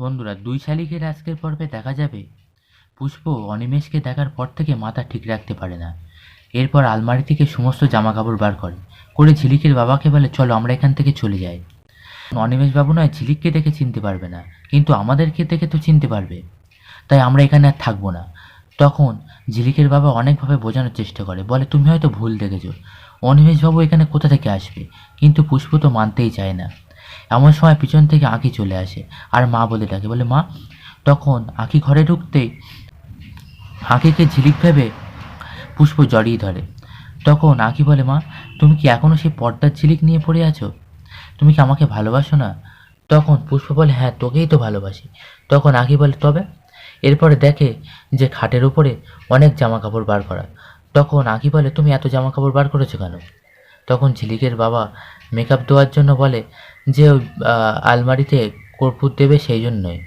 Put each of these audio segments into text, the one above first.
বন্ধুরা, দুই শালিকের আজকের পর্বে দেখা যাবে। পুষ্প অনিমেষকে দেখার পর থেকে মাথা ঠিক রাখতে পারে না। এরপর আলমারি থেকে সমস্ত জামা কাপড় বার করে। করে ঝিলিকের বাবাকে বলে, চলো আমরা এখান থেকে চলে যাই। অনিমেষ বাবু নয়, ঝিলিককে দেখে চিনতে পারবে না। কিন্তু আমাদেরকে দেখে তো চিনতে পারবে। তাই আমরা এখানে আর থাকব না। তখন ঝিলিকের বাবা অনেকভাবে বোঝানোর চেষ্টা করে, বলে, তুমি হয়তো ভুল দেখেছ। অনিমেষবাবু এখানে কোথা থেকে আসবে? কিন্তু পুষ্প তো মানতেই চায় না। এমন সময় পিছন থেকে আঁকি চলে আসে। আর মা বলে ডাকে, বলে, মা, তখন আঁকি ঘরে ঢুকতেই আঁকিকে ঝিলিক ভেবে পুষ্প জড়িয়ে ধরে। তখন আঁকি বলে, মা, তুমি কি এখনও সেই পর্দার ঝিলিক নিয়ে পড়ে আছো? তুমি কি আমাকে ভালোবাসো না? তখন পুষ্প বলে হ্যাঁ তোকেই তো ভালোবাসি। তখন আঁকি বলে, তবে এরপরে দেখে যে খাটের উপরে অনেক জামা কাপড় বার করা। তখন আঁকি বলে, তুমি এত জামা কাপড় বার করেছ কেন? তখন ঝিলিকের বাবা মেকআপ দেওয়ার জন্য বলে যে আলমারিতে কর্পূর দেবে সেই জন্যই।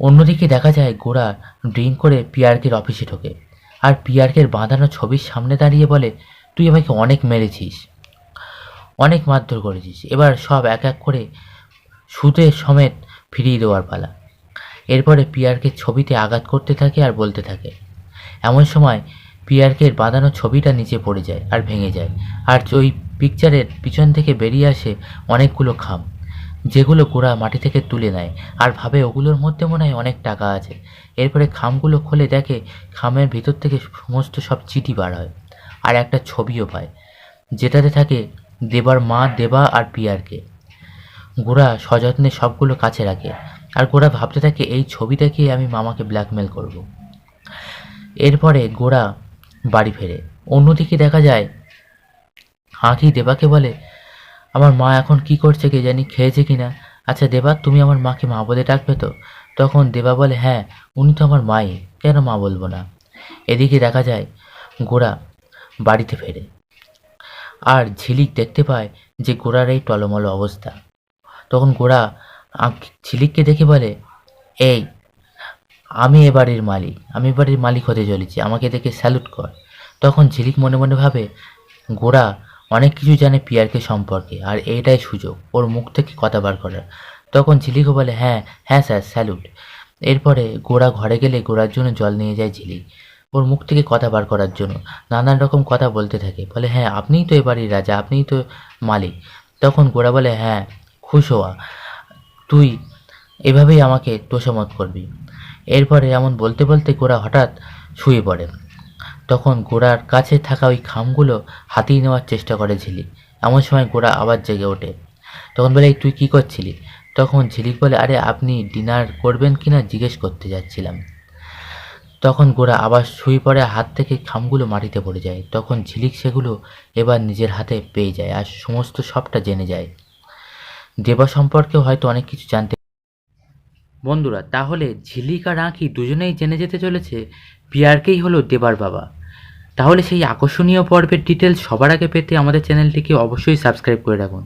অন্যদিকে দেখা যায়, গোরা ড্রিঙ্ক করে পিয়ার্কের অফিসে ঢোকে। আর পিয়ার্কের বাঁধানো ছবির সামনে দাঁড়িয়ে বলে, তুই আমাকে অনেক মেরেছিস। অনেক মারধর করেছিস। এবার সব এক এক করে সুদের সমেত ফিরিয়ে দেওয়ার পালা। এরপরে পিয়ার্কের ছবিতে আঘাত করতে থাকে আর বলতে থাকে। এমন সময় পিয়ার্কের বাঁধানো ছবিটা নিচে পড়ে যায় আর ভেঙে যায়। আর ওই পিকচারের পিছন থেকে বেরিয়ে আসে অনেকগুলো খাম, যেগুলো গোড়া মাটি থেকে তুলে নেয় আর ভাবে ওগুলোর মধ্যে মনে হয় অনেক টাকা আছে। এরপরে খামগুলো খুলে দেখে খামের ভিতর থেকে সমস্ত সব চিঠি বার হয় আর একটা ছবিও পায়, যেটাতে থাকে দেবার মা, দেবা আর পিয়ারকে। গোড়া সযত্নে সবগুলো কাছে রাখে আর গোড়া ভাবতে থাকে, এই ছবি দেখে আমি মামাকে ব্ল্যাকমেল করব। এরপরে গোড়া বাড়ি ফেরে। অন্যদিকে দেখা যায় আঁকি দেবাকে বলে, আমার মা এখন কি করছে কে জানি খেয়েছে কি না আচ্ছা দেবা, তুমি আমার মাকে মা বলে ডাকবে তো? তখন দেবা বলে হ্যাঁ উনি তো আমার মাই, কেন মা বলব না? এদিকে দেখা যায় গোড়া বাড়িতে ফেরে। আর ঝিলিক দেখতে পায় যে গোড়ার এই টলমল অবস্থা। তখন গোড়া ঝিলিককে দেখে বলে, এই, আমি এ বাড়ির মালিক, আমি বাড়ির মালিক হতে চলেছি, আমাকে দেখে স্যালুট কর। তখন ঝিলিক মনে মনে ভাবে গোড়া অনেক কিছু জানে পিয়ারকে সম্পর্কে, আর এইটাই সুযোগ। ওর মুখ থেকে কথা বার করার। তখন ঝিলিকও বলে হ্যাঁ হ্যাঁ স্যার, স্যালুট। এরপরে গোড়া ঘরে গেলে গোড়ার জন্য জল নিয়ে যায় ঝিলিক। ওর মুখ থেকে কথা বার করার জন্য নানান রকম কথা বলতে থাকে। বলে হ্যাঁ আপনিই তো এ বাড়ির রাজা, আপনিই তো মালিক। তখন গোড়া বলে হ্যাঁ খুশ হওয়া। তুই এভাবেই আমাকে তোষামত করবি। এরপরে এমন বলতে বলতে গোড়া হঠাৎ শুয়ে পড়ে। তখন গোড়ার কাছে থাকা ওই খামগুলো হাতিয়ে নেওয়ার চেষ্টা করে ঝিলিক এমন সময় গোড়া আবার জেগে ওঠে। তখন বলে, "এই তুই কি করছিলি? তখন ঝিলিক বলে, আরে, আপনি ডিনার করবেন কি না জিজ্ঞেস করতে যাচ্ছিলাম। তখন গোড়া আবার শুয়ে পড়ে হাত থেকে খামগুলো মাটিতে পড়ে যায়। তখন ঝিলিক সেগুলো এবার নিজের হাতে পেয়ে যায় আর সমস্ত সবটা জেনে যায়। দেবা সম্পর্কেও হয়তো অনেক কিছু জানতে বন্ধুরা, তাহলে ঝিলিক আর আঁকি দুজনেই জেনে যেতে চলেছে? পিয়ারকেই হলো দেবার বাবা। তাহলে সেই আকর্ষণীয় পর্বের ডিটেলস সবার আগে পেতে আমাদের চ্যানেলটিকে অবশ্যই সাবস্ক্রাইব করে রাখুন।